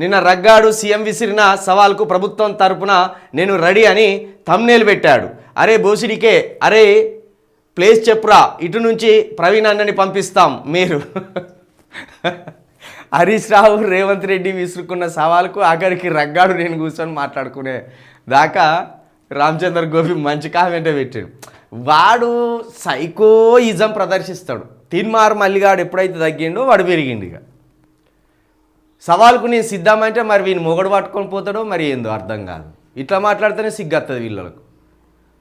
నిన్న రగ్గాడు సీఎం విసిరిన సవాల్కు ప్రభుత్వం తరపున నేను రెడీ అని తమ్నేలు పెట్టాడు. అరే బోసిడికే అరే ప్లేస్ చెప్పురా ఇటు నుంచి ప్రవీణ్ అన్నని పంపిస్తాం మీరు. హరీష్ రావు రేవంత్ రెడ్డి విసురుకున్న సవాల్కు ఆఖరికి రగ్గాడు నేను కూర్చొని మాట్లాడుకునే దాకా రామచంద్ర గోపి మంచి కామెంటే పెట్టాడు. వాడు సైకోయిజం ప్రదర్శిస్తాడు. తిన్మార్ మల్లిగాడు ఎప్పుడైతే తగ్గిండో వాడు పెరిగిండు ఇక. సవాల్కు నేను సిద్ధమంటే మరి వీని మొగడు పట్టుకొని పోతాడో మరి ఏందో అర్థం కాదు. ఇట్లా మాట్లాడితేనే సిగ్గత్తది వీళ్ళకు.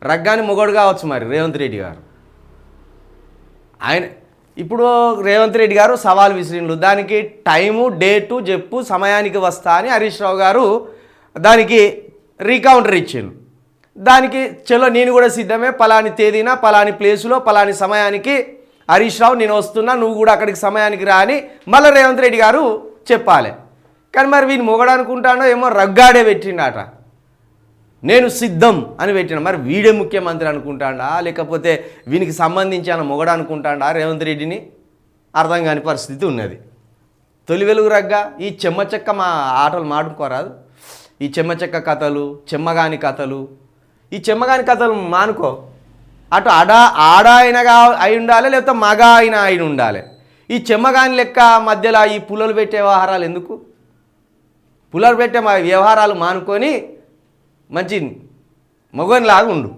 రగ్గాని మొగడు కావచ్చు మరి రేవంత్ రెడ్డి గారు. ఆయన ఇప్పుడు రేవంత్ రెడ్డి గారు సవాల్ విసిరిండ్రు దానికి టైము డేటు చెప్పు సమయానికి వస్తా అని హరీష్ రావు గారు దానికి రీకౌంటర్ ఇచ్చిండు దానికి చలో నేను కూడా సిద్ధమే పలాని తేదీన పలాని ప్లేసులో పలాని సమయానికి హరీష్ రావు నేను వస్తున్నా నువ్వు కూడా అక్కడికి సమయానికి రా అని మళ్ళీ రేవంత్ రెడ్డి గారు చెప్పాలి. కానీ మరి వీని మొగడు అనుకుంటాడో ఏమో రగ్గాడే పెట్టిండట. నేను సిద్ధం అని పెట్టిన. మరి వీడే ముఖ్యమంత్రి అనుకుంటాడా? లేకపోతే వీనికి సంబంధించి ఆయన మొగడు అనుకుంటాడా రేవంత్ రెడ్డిని? అర్థం కాని పరిస్థితి ఉన్నది. తొలి వెలుగు రగ్గ ఈ చెమ్మ చెక్క మా ఆటలు మాడుకోరాదు. ఈ చెమ్మ చెక్క కథలు చెమ్మగాని కథలు ఈ చెమ్మగాని కథలు మానుకో. అటు అడా ఆడ అయినగా అయి ఉండాలి లేకపోతే మగ అయిన అయి ఉండాలి. ఈ చెమ్మగాని లెక్క మధ్యలో ఈ పుల్లలు పెట్టే వ్యవహారాలు ఎందుకు? పుల్లలు పెట్టే మా వ్యవహారాలు మానుకొని మంచి మగనిలాగా ఉండు.